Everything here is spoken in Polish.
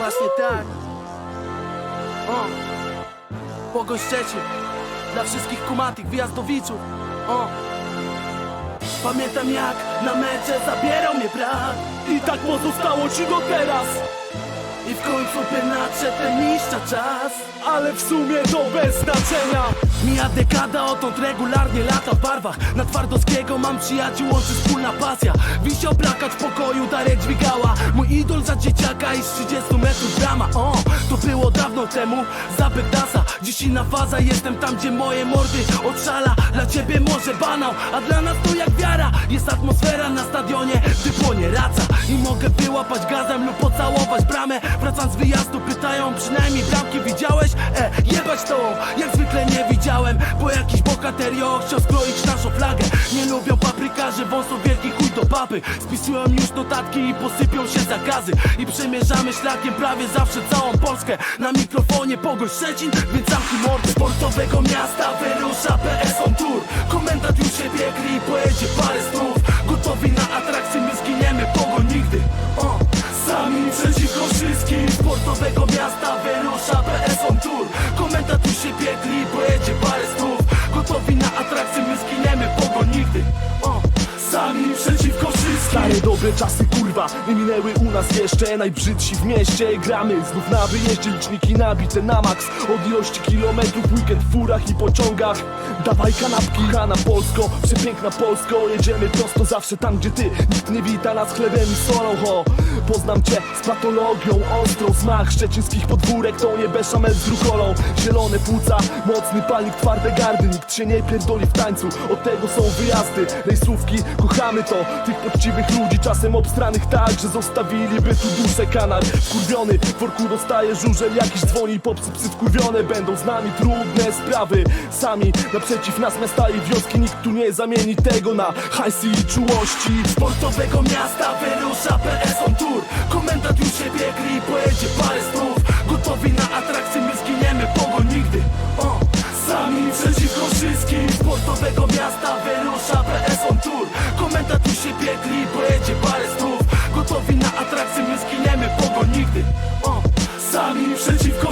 Właśnie tak. O. Pogoń Szczecin. Dla wszystkich kumatych, wyjazdowiczów. O. Pamiętam jak na mecze zabierał mnie brat I tak pozostało ci do teraz I w końcu by nadszedł ten mistrza czas Ale w sumie to bez znaczenia Mija dekada, odtąd regularnie lata w barwach Na Twardowskiego mam przyjaciół, łączy wspólna pasja Wisiał plakat w pokoju, Darek dźwigała Mój idol za dzieciaka i z 30 dawno temu, za Bydasa Dziś inna faza, jestem tam, gdzie moje mordy odszala Dla ciebie może banał, a dla nas to jak wiara. Jest atmosfera na stadionie, gdy płonie raca. I mogę wyłapać gazem lub pocałować bramę. Wracam z wyjazdu, pytają przynajmniej bramki. Widziałeś? E, jebać to, jak jakiś bohaterio chciał skroić naszą flagę. Nie lubią paprykarzy, wąsów wielki chuj do papy Spisują już notatki i posypią się zakazy. I przemierzamy szlakiem prawie zawsze całą Polskę. Na mikrofonie Pogoń Szczecin, więc zamknij mordę. Sportowego miasta wyrusza Stare dobre czasy kurwa nie minęły u nas jeszcze. Najbrzydsi w mieście gramy znów na wyjeździe. Liczniki nabite na maks. Od ilości kilometrów weekend w furach i pociągach. Dawaj kanapki, Hanna Polsko Przepiękna Polsko. Jedziemy prosto zawsze tam gdzie ty. Nikt nie wita nas chlebem i solą ho. Poznam cię z patologią Ostrą smak szczecińskich podwórek To nie beszamel z rukolą Zielone płuca, mocny palnik, twarde gardy. Nikt się nie pierdoli w tańcu. Od tego są wyjazdy, rejsówki Kochamy to, tych poczciwych słabych ludzi, czasem obstranych tak, że zostawiliby tu duszę kanal Wkurwiony, w worku dostaje żurzel, jakiś dzwoni Popsy psy wkurwione, będą z nami trudne sprawy. Sami, naprzeciw nas miasta i wioski Nikt tu nie zamieni tego na hajsy i czułości. Sportowego miasta wyrusza PS on tour. Komendant już się biegli i pojedzie parę słów Gotowi na atrakcję, my zginiemy, pogo nigdy. O, Sami przeciwko wszystkim. Sportowego Będziemy pogo nigdy. O, Sami przeciwko